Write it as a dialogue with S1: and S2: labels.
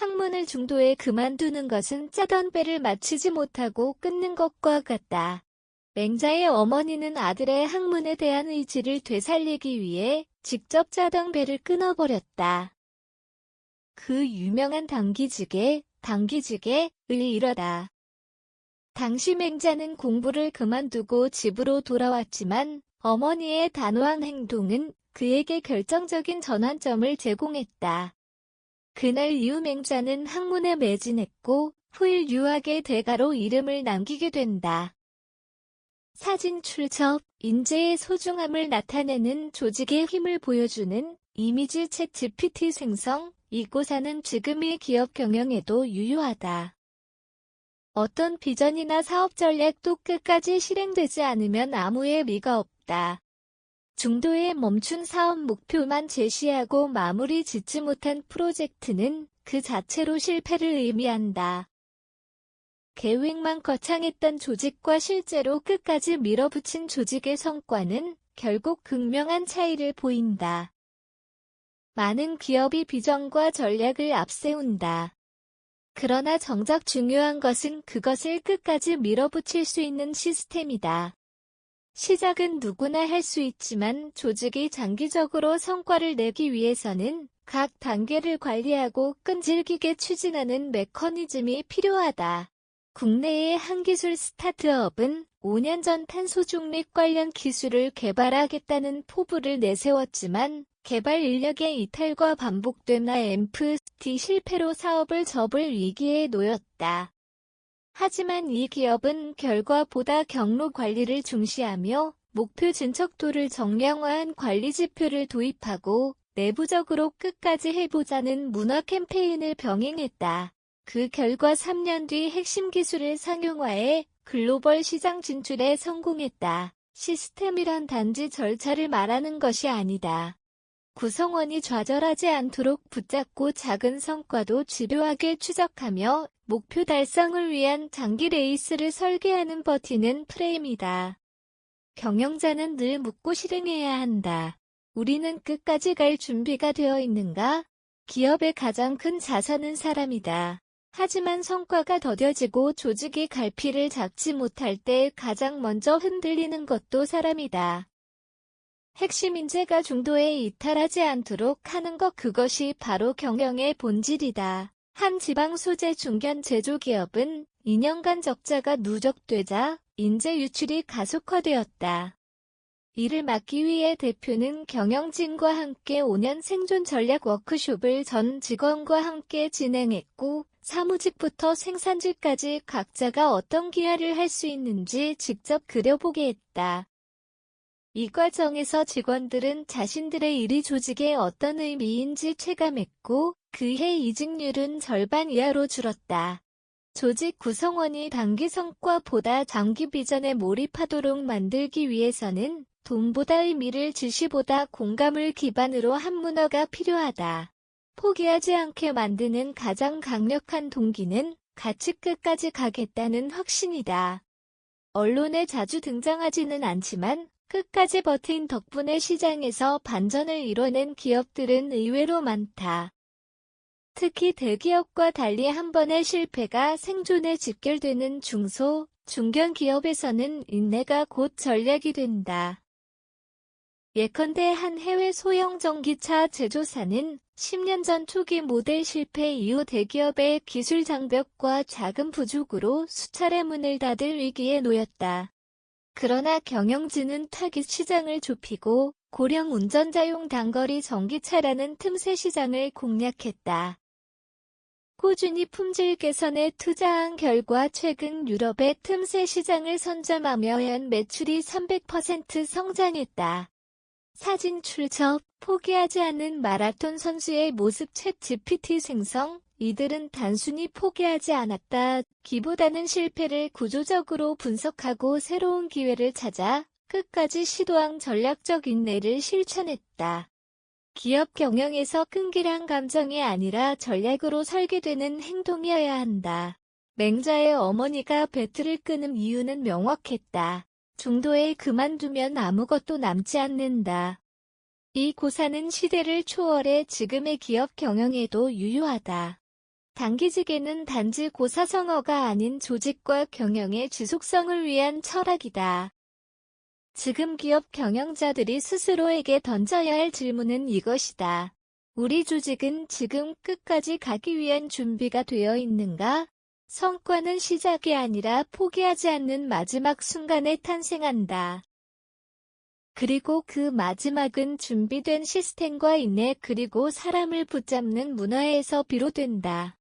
S1: 학문을 중도에 그만두는 것은 짜던 배를 마치지 못하고 끊는 것과 같다. 맹자의 어머니는 아들의 학문에 대한 의지를 되살리기 위해 직접 짜던 배를 끊어버렸다. 그 유명한 당기직에 당기직의 이르다. 당시 맹자는 공부를 그만두고 집으로 돌아왔지만 어머니의 단호한 행동은 그에게 결정적인 전환점을 제공했다. 그날 이후 맹자는 학문에 매진했고 후일 유학의 대가로 이름을 남기게 된다. 사진 출처, 인재의 소중함을 나타내는 조직의 힘을 보여주는 이미지 챗 GPT 생성, 이고사는 지금의 기업 경영에도 유효하다. 어떤 비전이나 사업 전략도 끝까지 실행되지 않으면 아무 의 미가 없다. 중도에 멈춘 사업 목표만 제시하고 마무리 짓지 못한 프로젝트는 그 자체로 실패를 의미한다. 계획만 거창했던 조직과 실제로 끝까지 밀어붙인 조직의 성과는 결국 극명한 차이를 보인다. 많은 기업이 비전과 전략을 앞세운다. 그러나 정작 중요한 것은 그것을 끝까지 밀어붙일 수 있는 시스템이다. 시작은 누구나 할 수 있지만 조직이 장기적으로 성과를 내기 위해서는 각 단계를 관리하고 끈질기게 추진하는 메커니즘이 필요하다. 국내의 한 기술 스타트업은 5년 전 탄소 중립 관련 기술을 개발하겠다는 포부를 내세웠지만 개발 인력의 이탈과 반복되나 엠프스티 실패로 사업을 접을 위기에 놓였다. 하지만 이 기업은 결과보다 경로 관리를 중시하며 목표 진척도를 정량화한 관리 지표를 도입하고 내부적으로 끝까지 해보자는 문화 캠페인을 병행했다. 그 결과 3년 뒤 핵심 기술을 상용화해 글로벌 시장 진출에 성공했다. 시스템이란 단지 절차를 말하는 것이 아니다. 구성원이 좌절하지 않도록 붙잡고 작은 성과도 집요하게 추적하며 목표 달성을 위한 장기 레이스를 설계하는 버티는 프레임이다. 경영자는 늘 묻고 실행해야 한다. 우리는 끝까지 갈 준비가 되어 있는가? 기업의 가장 큰 자산은 사람이다. 하지만 성과가 더뎌지고 조직이 갈피를 잡지 못할 때 가장 먼저 흔들리는 것도 사람이다. 핵심 인재가 중도에 이탈하지 않도록 하는 것 그것이 바로 경영의 본질이다. 한 지방 소재 중견 제조기업은 2년간 적자가 누적되자 인재 유출이 가속화되었다. 이를 막기 위해 대표는 경영진과 함께 5년 생존 전략 워크숍을 전 직원과 함께 진행했고 사무직부터 생산직까지 각자가 어떤 기여를 할 수 있는지 직접 그려보게 했다. 이 과정에서 직원들은 자신들의 일이 조직에 어떤 의미인지 체감했고 그해 이직률은 절반 이하로 줄었다. 조직 구성원이 단기 성과보다 장기 비전에 몰입하도록 만들기 위해서는 돈보다 의미를 지시보다 공감을 기반으로 한 문화가 필요하다. 포기하지 않게 만드는 가장 강력한 동기는 같이 끝까지 가겠다는 확신이다. 언론에 자주 등장하지는 않지만 끝까지 버틴 덕분에 시장에서 반전을 이뤄낸 기업들은 의외로 많다. 특히 대기업과 달리 한 번의 실패가 생존에 직결되는 중소, 중견 기업에서는 인내가 곧 전략이 된다. 예컨대 한 해외 소형 전기차 제조사는 10년 전 초기 모델 실패 이후 대기업의 기술 장벽과 자금 부족으로 수차례 문을 닫을 위기에 놓였다. 그러나 경영진은 타깃 시장을 좁히고 고령 운전자용 단거리 전기차라는 틈새 시장을 공략했다. 꾸준히 품질 개선에 투자한 결과 최근 유럽의 틈새 시장을 선점하며 연 매출이 300% 성장했다. 사진 출처, 포기하지 않는 마라톤 선수의 모습 챗 GPT 생성, 이들은 단순히 포기하지 않았다. 기보다는 실패를 구조적으로 분석하고 새로운 기회를 찾아 끝까지 시도한 전략적 인내를 실천했다. 기업 경영에서 끈기란 감정이 아니라 전략으로 설계되는 행동이어야 한다. 맹자의 어머니가 배틀을 끄는 이유는 명확했다. 중도에 그만두면 아무것도 남지 않는다. 이 고사는 시대를 초월해 지금의 기업 경영에도 유효하다. 단기직에는 단지 고사성어가 아닌 조직과 경영의 지속성을 위한 철학이다. 지금 기업 경영자들이 스스로에게 던져야 할 질문은 이것이다. 우리 조직은 지금 끝까지 가기 위한 준비가 되어 있는가? 성과는 시작이 아니라 포기하지 않는 마지막 순간에 탄생한다. 그리고 그 마지막은 준비된 시스템과 인내 그리고 사람을 붙잡는 문화에서 비롯된다.